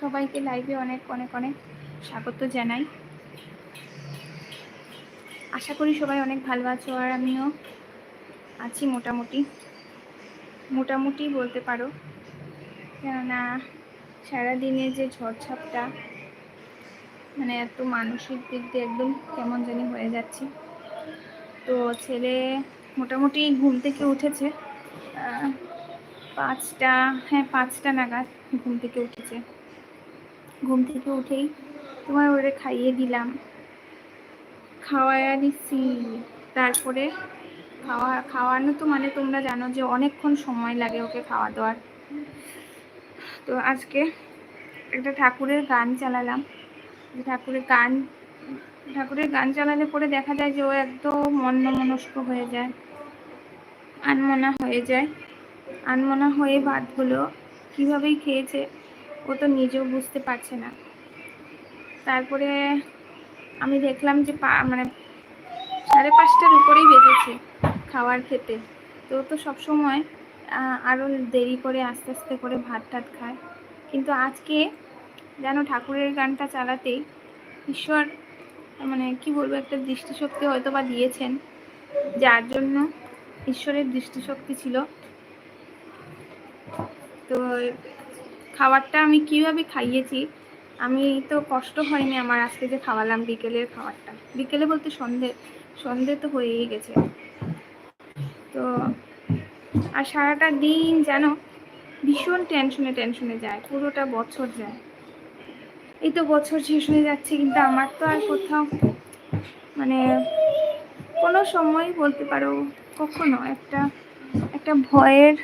সবাইকে লাইভে অনেক অনেক অনেক স্বাগত জানাই। আশা করি সবাই অনেক ভালো আছো আর আমিও আছি মোটামুটি। মোটামুটি বলতে পারো। কেননা সারাদিনে যে ঝড়ঝাপটা মানে এত মানসিক দিক দিয়ে একদম কেমন জানি হয়ে যাচ্ছে। তো ছেলে মোটামুটি ঘুম থেকে উঠেছে। পাঁচটা হ্যাঁ পাঁচটা নাগাদ ঘুম থেকে উঠেছে। ঘুম থেকে উঠেই তোমার ওরে খাইয়ে দিলাম। খাওয়ায়া দিচ্ছি তারপরে খাওয়া, খাওয়ানো তো মানে তোমরা জানো যে অনেকক্ষণ সময় লাগে ওকে খাওয়া দাওয়ার। তো আজকে একটা ঠাকুরের গান চালালাম। ঠাকুরের গান ঠাকুরের গান চালালে পরে দেখা যায় যে ও একদম মন্যমনস্ক হয়ে যায়। আনমনা হয়ে যায়। আনমনা হয়ে ভাতগুলো কীভাবেই খেয়েছে ও তো নিজেও বুঝতে পারছে না। তারপরে আমি দেখলাম যে পা মানে সাড়ে পাঁচটার উপরেই বেজেছে খাওয়ার খেতে। তো তো সবসময় আরও দেরি করে আস্তে আস্তে করে ভাত টাত খায়। কিন্তু আজকে যেন ঠাকুরের গানটা চালাতেই ঈশ্বর মানে কি বলব, একটা দৃষ্টিশক্তি হয়তো বা দিয়েছেন। যার জন্য ঈশ্বরের দৃষ্টিশক্তি ছিল। তো খাবারটা আমি কীভাবে খাইয়েছি, আমি তো কষ্ট হয়নি আমার আজকে যে খাওয়ালাম বিকেলের খাবারটা। বিকেলে বলতে সন্ধে সন্ধে তো হয়েই গেছে। তো, আর সারাটা দিন যেন ভীষণ টেনশনে টেনশনে যায়, পুরোটা বছর যায়। এই তো বছর শেষ হয়ে যাচ্ছে, কিন্তু আমার তো আর কোথাও মানে কোনো সময় বলতে পারো কখনো একটা একটা ভয়ের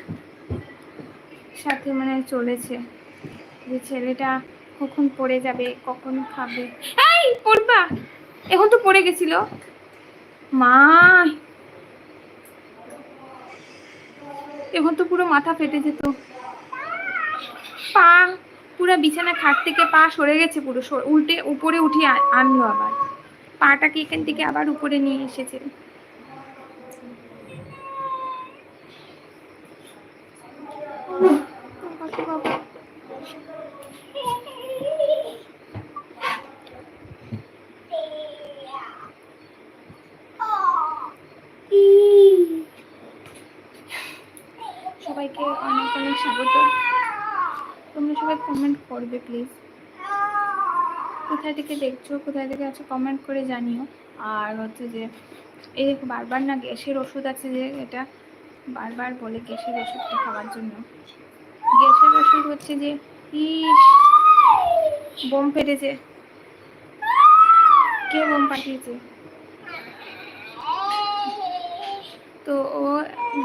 সাথে মানে চলেছে। যে ছেলেটা কখন পড়ে যাবে কখন খাবে। এই পড়বা। এখন তো পড়ে গেছিল। মা! এখন তো পুরো মাথা ফেটে যেত। পা পুরো বিছানা খাট থেকে পা সরে গেছে পুরো। উল্টে উপরে উঠিয়ে আ- আনলো আবার। পাটাকে এখান থেকে আবার উপরে নিয়ে এসেছে বাবা, বাবা। সবাইকে অনেক অনেক স্বাগত। তোমরা সবাই কমেন্ট করবে প্লিজ কোথায় থেকে দেখছ? কোথায় থেকে আছো? কমেন্ট করে জানিও। আর হচ্ছে যে, এই দেখো, বারবার না গ্যাসের ওষুধ আছে যে, এটা বারবার বলে গ্যাসের ওষুধটা খাওয়ার জন্য। গ্যাসের ওষুধ হচ্ছে যে বোম ফেটেছে। কে বোম পাঠিয়েছে? তো ও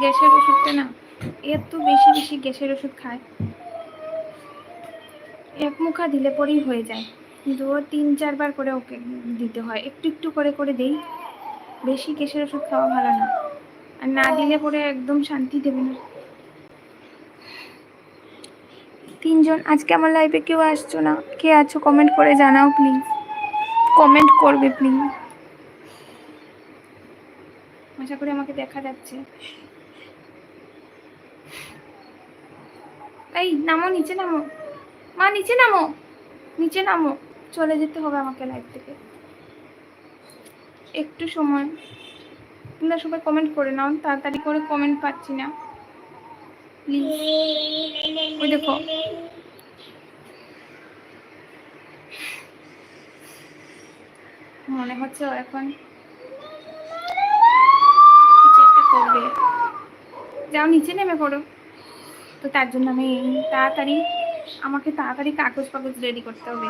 গ্যাসের ওষুধটা না এত বেশি বেশি গ্যাসের ওষুধ খায়। এক মুখা দিলে পরেই হয়ে যায়। কিন্তু তিন, চারবার করে ওকে দিতে হয়। একটু একটু করে করে দেই। বেশি গ্যাসের ওষুধ খাওয়া ভালো না। আর না দিলে পরে একদম শান্তি দেবে না। তিনজন, আজকে আমার লাইফে কেউ আসছো না? কে আছো? কমেন্ট করে জানাও প্লিজ কমেন্ট করবে প্লিজ আশা করি আমাকে দেখা যাচ্ছে। এই, নামো, নিচে নামো। মা, নিচে নামো। নিচে নামো। চলে যেতে হবে আমাকে লাইভ থেকে। একটু সময়। তোমরা সবাই কমেন্ট করে নাও তাড়াতাড়ি করে কমেন্ট পাচ্ছি না। ওই দেখো। মনে হচ্ছে এখন যাও, নিচে নেমে পড়ো। তো তার জন্য আমি তাড়াতাড়ি, আমাকে তাড়াতাড়ি কাগজ ফাগজ রেডি করতে হবে।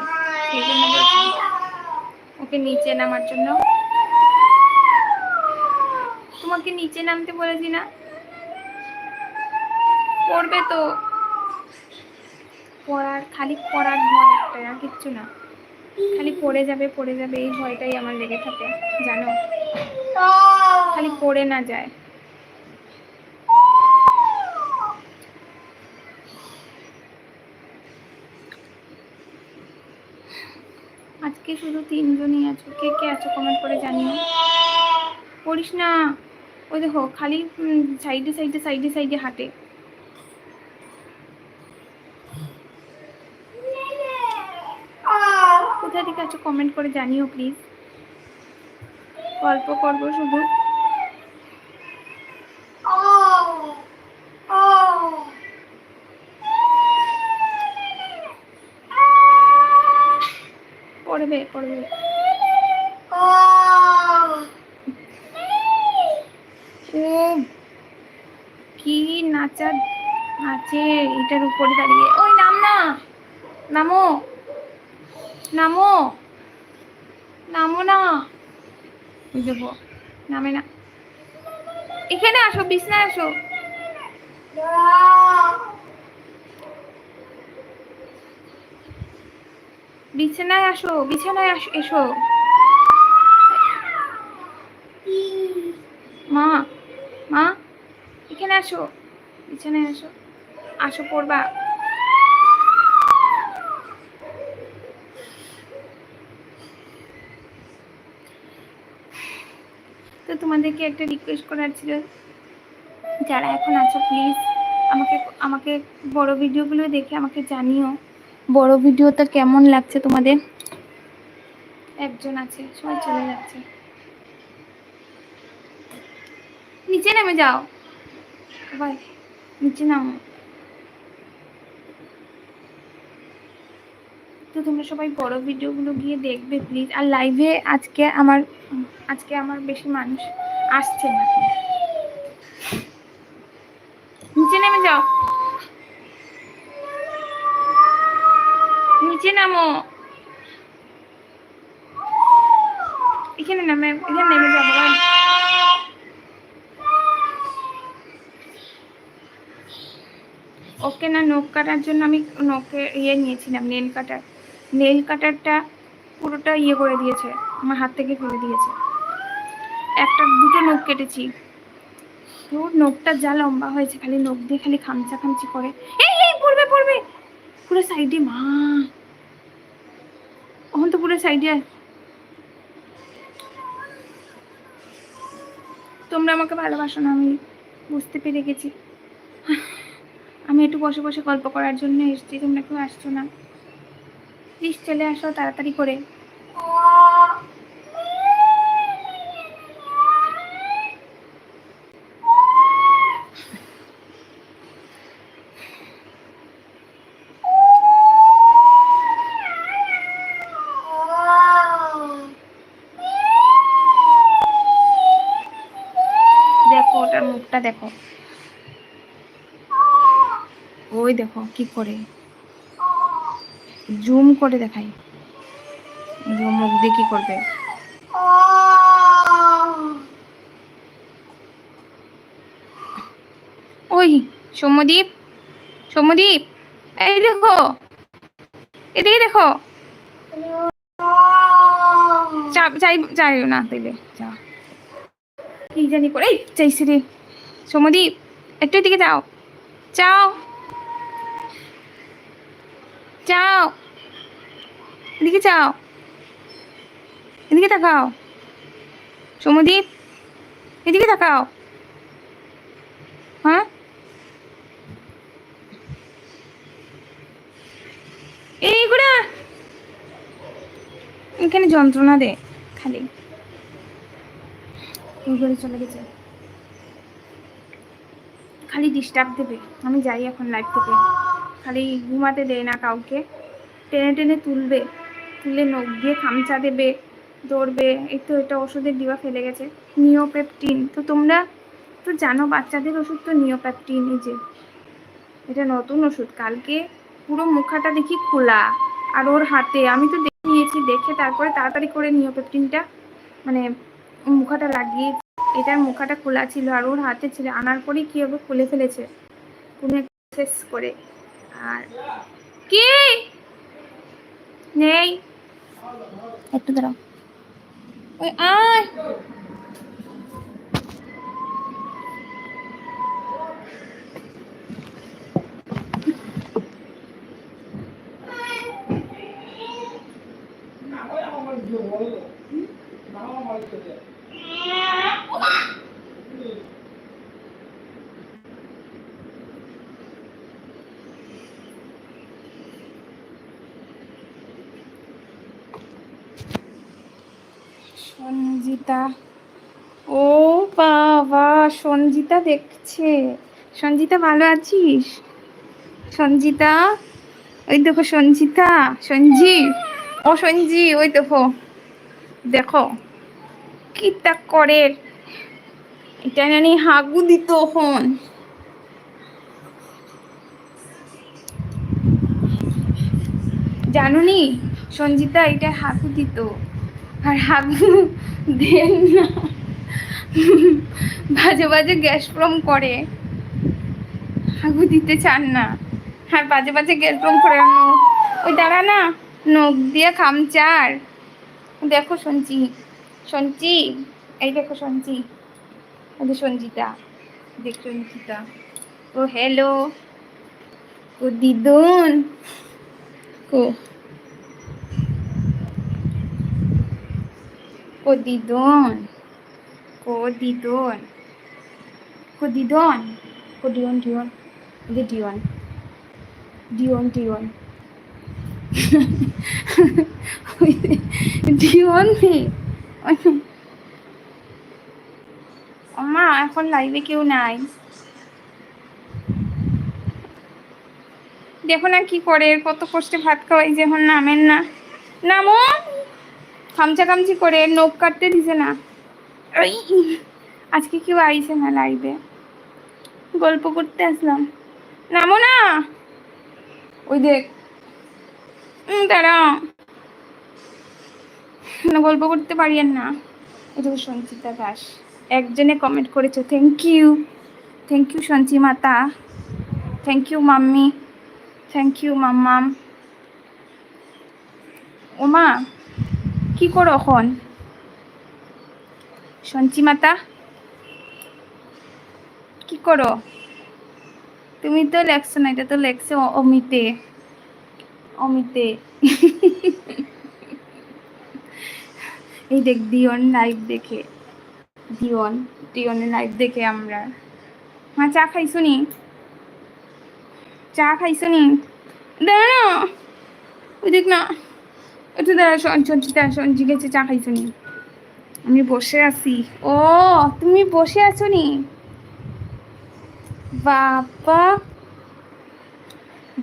ওকে নিচে নামার জন্য। তোমাকে নিচে নামতে বলেছি না? পড়বে তো। পড়ার, খালি পড়ার ভয় একটা, আর কিচ্ছু না। খালি পড়ে যাবে পড়ে যাবে, এই ভয়টাই আমার লেগে থাকে, জানো? খালি পড়ে না যায়। আজকে শুধু তিনজনই আছো। কে কে আছো কমেন্ট করে জানিও। পড়িস না। ওই দেখো, খালি সাইডে সাইডে সাইডে সাইডে হাঁটে। কোথা থেকে আছো কমেন্ট করে জানিও প্লিজ গল্প করব শুধু। ও কি নাচা, নাচে এটার উপরে দাঁড়িয়ে। ওই নাম না, নামো নামো নামো না। দেবো নামে না। এখানে আসো, বিছনায় আসো। বিছানায় আসো বিছানায় আসো, এসো। মা মা, এখানে আসো, বিছানায় আসো। আসো পড়বা। তো তোমাদেরকে একটা রিকোয়েস্ট করার ছিল। যারা এখন আছো প্লিজ আমাকে আমাকে বড় ভিডিওগুলো দেখে আমাকে জানিও। বড় ভিডিওটা কেমন লাগছে তোমাদের? একজন আছে, সবাই চলে যাচ্ছে। নিচে নেমে যাও। ভাই নিচে নামো। তো তোমরা সবাই বড় ভিডিওগুলো গিয়ে দেখবে প্লিজ আর লাইভে আজকে আমার আজকে আমার বেশি মানুষ আসছে না। নিচে নেমে যাও। নিচে নামো এখানে নামে, এখানে নেমে যাব ওকে না নখ কাটার জন্য আমি নখে ইয়ে নিয়েছিলাম, নেল কাটার। নেল কাটারটা পুরোটা ইয়ে করে দিয়েছে, আমার হাত থেকে ফেলে দিয়েছে। একটা, দুটো নখ কেটেছি। তো নখটা যা লম্বা হয়েছে, খালি নখ দিয়ে খালি খামচা খামচি করে। এই, পড়বে পড়বে। পুরো সাইডে মা। পুরো সাইডে তোমরা আমাকে ভালোবাসো না, আমি বুঝতে পেরে গেছি। আমি একটু বসে বসে গল্প করার জন্য এসেছি, তোমরা কেউ আসছো না। প্লিজ চলে আসো তাড়াতাড়ি করে। দেখো। ওই দেখো কি করে। জুম করে দেখাই। মুখ দিয়ে কি করবে। ওই সৌম্যদীপ সৌম্যদীপ, এই দেখো। এদিকে দেখো। চাই চাই না, তাইলে যা। কি জানি করে, এই, চাইছি রে। সৌম্যদীপ একটু এদিকে যাও। চাও চাও এদিকে যাও। এদিকে তাকাও। সৌম্যদীপ এদিকে তাকাও। হ্যাঁ? এই গুড়া এখানে যন্ত্রণা দে, খালি। চলে গেছে। খালি ডিস্টার্ব দেবে। আমি যাই এখন লাইভ থেকে। খালি ঘুমাতে দেয় না কাউকে। টেনে টেনে তুলবে। তুলে নখ দিয়ে খামচা দেবে, দৌড়বে। এই তো এটা ওষুধের ডিবা ফেলে গেছে। নিওপেপটিন তো তোমরা তো জানো, বাচ্চাদের ওষুধ তো নিওপ্যাপটিন, এই যে। এটা নতুন ওষুধ। কালকে পুরো মুখাটা দেখি খোলা আর ওর হাতে। আমি তো দেখে নিয়েছি, দেখে তারপরে তাড়াতাড়ি করে নিওপেপটিনটা মানে মুখাটা লাগিয়ে এটার মুখাটা খোলা ছিল আর ওর হাতে ছিল আনার পরেই কি হবে খুলে ফেলেছে। কোনো শেষ করে। আর কি? নেই। একটু দাঁড়াও। ওই আয়। সঞ্জিতা। ও বাবা, সঞ্জিতা দেখছে। সঞ্জিতা, ভালো আছিস? সঞ্জিতা, ওই দেখো সঞ্জিতা, সঞ্জি। ও সঞ্জি, ওই দেখো। দেখো, কি তা করে? এটা জানি হাগু দিত হন জানুনি, সঞ্জিতা এটা হাগু দিত। আর হাগু দেন না। বাজে বাজে গ্যাস প্রম করে। হাগু দিতে চান না। আর বাজে বাজে গ্যাস প্রম করে ওই দাঁড়া না, নখ দিয়ে খামচার দেখো সঞ্চি সঞ্চি, এই দেখো ওই যে সঞ্জিতা দেখ সঞ্জিতা ও হ্যালো ও দিদুন। ও দিদুন ও দিদুন ও ডিওন ডিওন যে ডিওন ডিওন ডিওন ডিওন মা এখন লাইভে কেউ নাই দেখো না কি করে কত কষ্টে ভাত খাওয়াই যে এখন নামেন না নামো খামচা খামচি করে নখ কাটতে দিছে না। ওই আজকে কেউ আইছে না লাইভে গল্প করতে আসলাম। নামো না। ওই দেখ। না গল্প করতে পারিয়েন না। এটা সঞ্চিতা দাস। একজনে কমেন্ট করেছ থ্যাংক ইউ থ্যাংক ইউ সঞ্চি মাতা। Thank you mummy. Thank you মাম্মাম। ওমা কি করো এখন? সঞ্চি মাতা, কি করো? তুমি তো লেখছো না, এটা তো লেখছো অমিতে। অমিতে। এই দেখ দিওন লাইভ দেখে। দিওন দিওনের লাইভ দেখে আমরা। মা, চা খাইছো নি? চা খাইছো নি? দাঁড়া ওই দেখ না। একটু দাঁড়া সঞ্চিতা সঞ্চি গেছে চা খাইছো নি? আমি বসে আছি। ও, তুমি বসে আছো নি?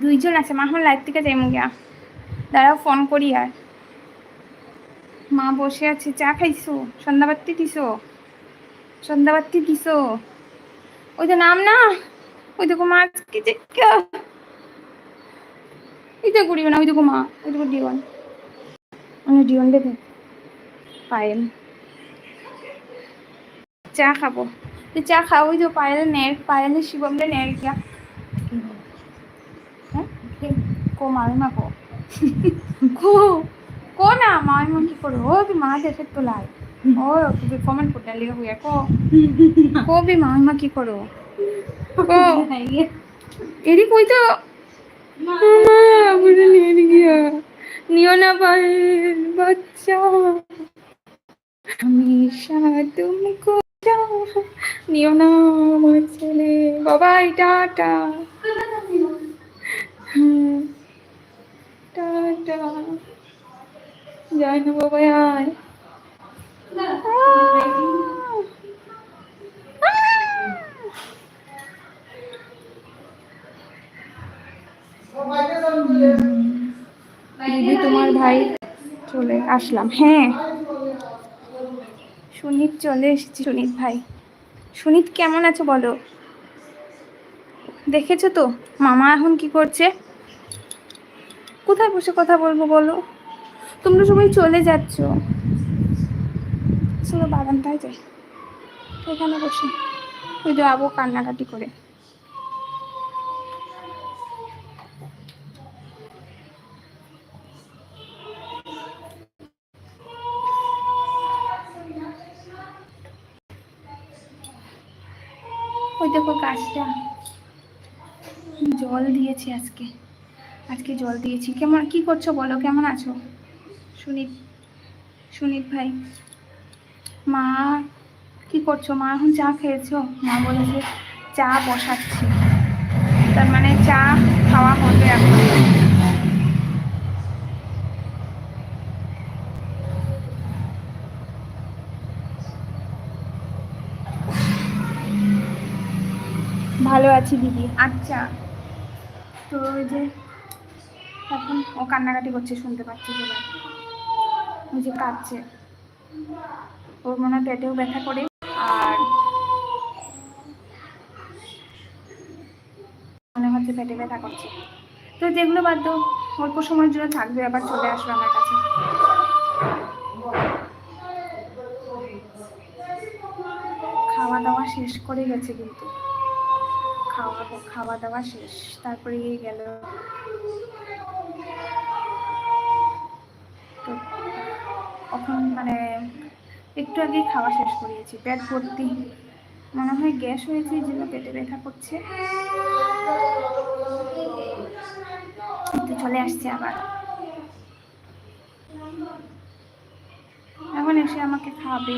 দুইজন আছে, মা এখন লাইভ থেকে দাঁড়াও ফোন করি আর। মা বসে আছে, চা খাইছো? সন্ধ্যাবাতি দিছো? সন্ধ্যাবাতি দিছো? ওই তো নাম না? ওই দেখো মা, আজকে যে ওই তো করিও না ওই মা, ওই ডিওয়ান আমি ডিওন দেবে পায়েল। চা খাব। তুই চা খাওয়াই তো পায়েল নেট পায়েলের শিবমটা নেট গিয়া। হ্যাঁ? কো মামিমা কো। কো? কো না মামিমা কি করে ও তুই মা দেখে তো লাই ও তুমি কমেন্ট করতে লিখে হইয়া কো। কো বি মামিমা কি করো? কো। এরি কই তো? মামা বুঝে নিয়ে গিয়া। নিও না পায়ের বাচ্চা। হামেশা তুমকো নিও না আমার ছেলে। বাবাই টাটা টাটা হ্যাঁ, যাই না বাবাই আর Thank you. দিদি তোমার ভাই চলে আসলাম। হ্যাঁ। সুনীত চলে এসেছি। সুনীত ভাই। সুনীত, কেমন আছো বলো? দেখেছ তো? মামা এখন কি করছে? কোথায় বসে কথা বলব বলো? তোমরা সবাই চলে যাচ্ছ। চলো বারান্দায় যাই। এখানে বসে। ওই যে আবু কান্নাকাটি করে। দিয়েছি আজকে। আজকে জল দিয়েছি। কেমন, কি করছ বলো? কেমন আছো? সুনীত সুনীত ভাই। মা, কি করছ? মা এখন চা খেয়েছো? মা বলেছে চা বসাচ্ছি। তার মানে চা খাওয়া হবে এখন। ভালো আছি দিদি। আচ্ছা। তো ওই যে এখন ও কান্নাকাটি করছে, শুনতে পাচ্ছি সবাই। ওই যে কাঁদছে। ওর মনে হয় পেটেও ব্যথা করে আর মনে হচ্ছে পেটে ব্যথা করছে। তো যেগুলো বাদ দাও, অল্প সময়ের জন্য থাকবে, আবার চলে আসবে আমার কাছে। খাওয়া দাওয়া শেষ করে গেছে কিন্তু। খাওয়া খাওয়া দাওয়া শেষ। তারপরে গেল। তো এখন মানে একটু আগেই খাওয়া শেষ করিয়েছি। পেট ভর্তি। মনে হয় গ্যাস হয়েছে, এই জন্য পেটে ব্যথা করছে। চলে আসছে আবার। এখন এসে আমাকে খাবে।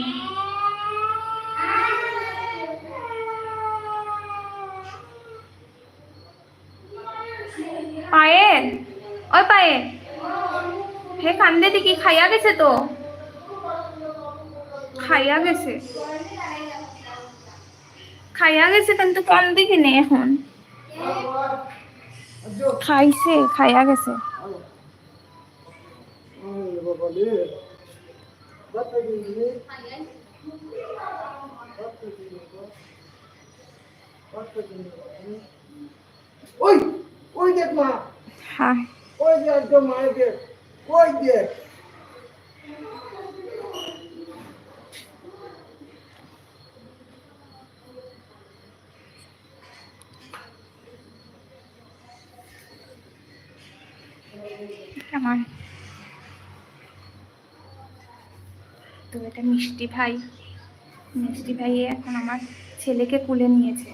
পায়েল? ওই পায়েল। হে, কান্দে দেখি খাইয়া গেছে তো? খাইয়া গেছে। খাইয়া গেছে কিন্তু কান্দে কিনে এখন? খাইছে, খাইয়া গেছে। ওই! ওই দেখ মা? হ্যাঁ। ওই যে একদম মায়ের দেখ ওই দেখ? আমার তো এটা মিষ্টি ভাই। মিষ্টি ভাই এখন আমার ছেলেকে কুলে নিয়েছে।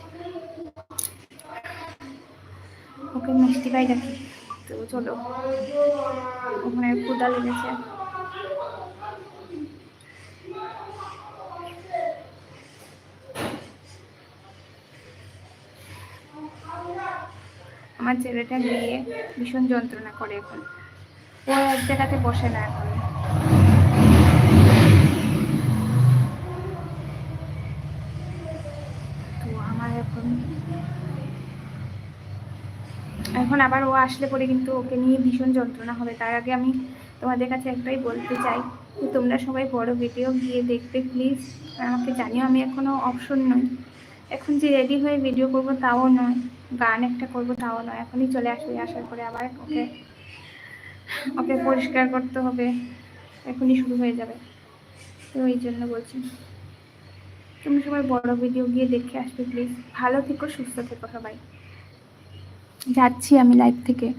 ওকে মিষ্টি পাই দেখি তো চলো, ওখানে কুদা লেগেছে। আমার ছেলেটা গিয়ে ভীষণ যন্ত্রণা করে এখন। ও এক জায়গাতে বসে না এখন তো আমার এখন এখন আবার ও আসলে পরে কিন্তু ওকে নিয়ে ভীষণ যন্ত্রণা হবে। তার আগে আমি তোমাদের কাছে একটাই বলতে চাই তোমরা সবাই বড় ভিডিও গিয়ে দেখবে প্লিজ আমাকে জানিও, আমি এখনও অপশন নই। এখন যে রেডি হয়ে ভিডিও করব তাও নয়, গান একটা করব তাও নয়। এখনই চলে আসবে, আসার পরে আবার ওকে ওকে পরিষ্কার করতে হবে। এখনই শুরু হয়ে যাবে। তো এই জন্য বলছি তুমি সবাই বড় ভিডিও গিয়ে দেখে আসবে প্লিজ ভালো থেকো, সুস্থ থেকো সবাই। যাচ্ছি আমি লাইভ থেকে।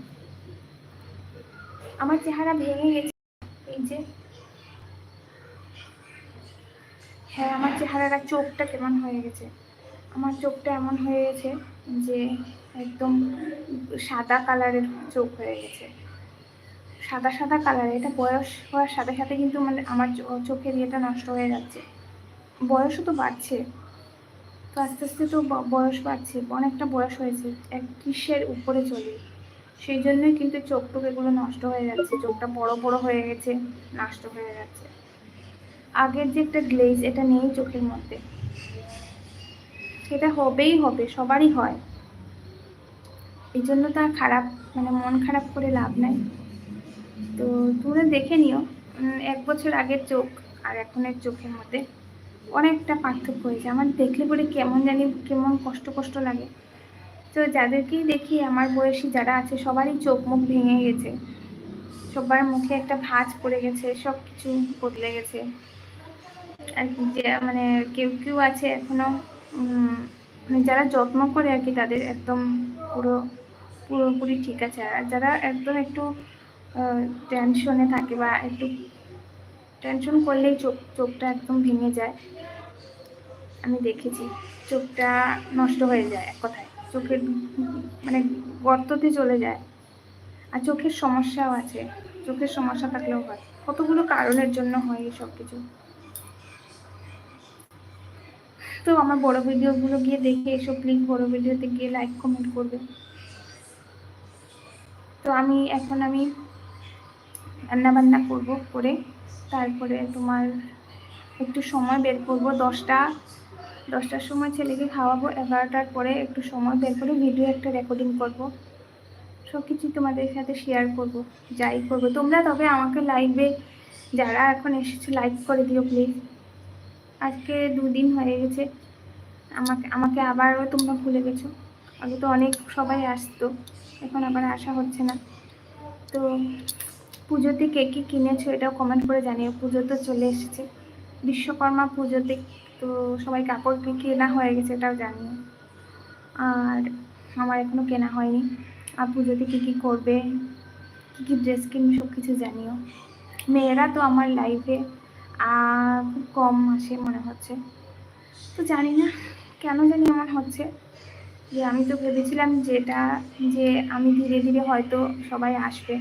আমার চেহারা ভেঙে গেছে। এই যে। হ্যাঁ আমার চেহারাটা চোখটা কেমন হয়ে গেছে? আমার চোখটা এমন হয়ে গেছে যে একদম সাদা কালারের চোখ হয়ে গেছে। সাদা সাদা কালার এটা বয়স হওয়ার সাথে সাথে কিন্তু মানে আমার চোখের ইয়েটা নষ্ট হয়ে যাচ্ছে। বয়সও তো বাড়ছে। তো আস্তে আস্তে তো বয়স বাড়ছে, অনেকটা বয়স হয়েছে, এক ত্রিশের উপরে চলে। সেই জন্যই কিন্তু চোখ টোক এগুলো নষ্ট হয়ে যাচ্ছে, চোখটা বড় বড় হয়ে গেছে, নষ্ট হয়ে যাচ্ছে। আগের যে একটা গ্লেজ এটা নেই চোখের মধ্যে। সেটা হবেই হবে, সবারই হয়। এই জন্য তো আর খারাপ মানে মন খারাপ করে লাভ নাই। তো তোমরা দেখে নিও এক বছর আগের চোখ আর এখনের চোখের মধ্যে। অনেকটা পার্থক্য হয়েছে। আমার দেখলে পরে কেমন জানি, কেমন কষ্ট কষ্ট লাগে। তো যাদেরকেই দেখি, আমার বয়সী যারা আছে, সবারই চোখ মুখ ভেঙে গেছে। সবার মুখে একটা ভাঁজ পড়ে গেছে সব কিছু বদলে গেছে। আর যে মানে কেউ কেউ আছে এখনও মানে যারা যত্ন করে আর কি, তাদের একদম পুরো, পুরোপুরি ঠিক আছে। আর যারা একদম একটু টেনশনে থাকে বা একটু টেনশন করলেই চোখ, চোখটা একদম ভেঙে যায়। আমি দেখেছি, চোখটা নষ্ট হয়ে যায় এক কথায়। চোখের মানে গর্ততে চলে যায়। আর চোখের সমস্যাও আছে। চোখের সমস্যা থাকলেও হয়। কতগুলো কারণের জন্য হয় এই সব কিছু। তো আমার বড় ভিডিওগুলো গিয়ে দেখে এসব প্লিজ বড় ভিডিওতে গিয়ে লাইক কমেন্ট করবে। তো আমি, এখন আমি রান্না বান্না করব করে। তারপরে তোমার একটু সময় বের করব, দশটা, দশটার সময় ছেলেকে খাওয়াবো, এগারোটার পরে একটু সময় বের করে ভিডিও একটা রেকর্ডিং করব। সব কিছু তোমাদের সাথে শেয়ার করব, যাই করব। তোমরা তবে আমাকে লাইভে যারা এখন এসেছে লাইক করে দিও প্লিজ আজকে দুদিন হয়ে গেছে, আমাকে আমাকে আবারও তোমরা ভুলে গেছো। আগে তো অনেক সবাই আসতো, এখন আবার আসা হচ্ছে না। তো পুজোতে কে কী কিনেছো এটাও কমেন্ট করে জানিও। পুজো তো চলে এসেছে। বিশ্বকর্মা পুজোতে তো সবাই কাপড় কি কেনা হয়ে গেছে এটাও জানিও। আর আমার এখনও কেনা হয়নি। আর পুজোতে কী কী করবে? কী কী ড্রেস কিনবে সব কিছু জানিও। মেয়েরা তো আমার লাইফে খুব কম আসে মনে হচ্ছে। তো জানি না কেন জানি আমার হচ্ছে যে আমি তো ভেবেছিলাম যেটা, যে আমি ধীরে ধীরে হয়তো সবাই আসবে।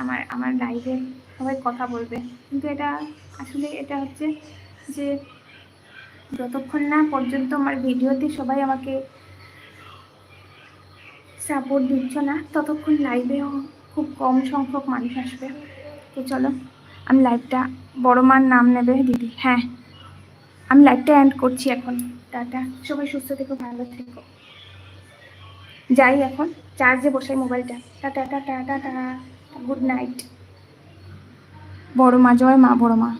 আমার আমার লাইভে সবাই কথা বলবে। কিন্তু এটা আসলে এটা হচ্ছে যে যতক্ষণ না পর্যন্ত আমার ভিডিওতে সবাই আমাকে সাপোর্ট দিচ্ছ না, ততক্ষণ লাইভেও খুব কম সংখ্যক মানুষ আসবে। তো চলো, আমি লাইভটা বড় মার নাম নেবে দিদি। হ্যাঁ আমি লাইভটা এন্ড করছি এখন। টাটা। সবাই সুস্থ থেকো, ভালো থেকো। যাই এখন চার্জে বসাই মোবাইলটা tata tata tata. Good night বড় মা জয় মা বড় মা।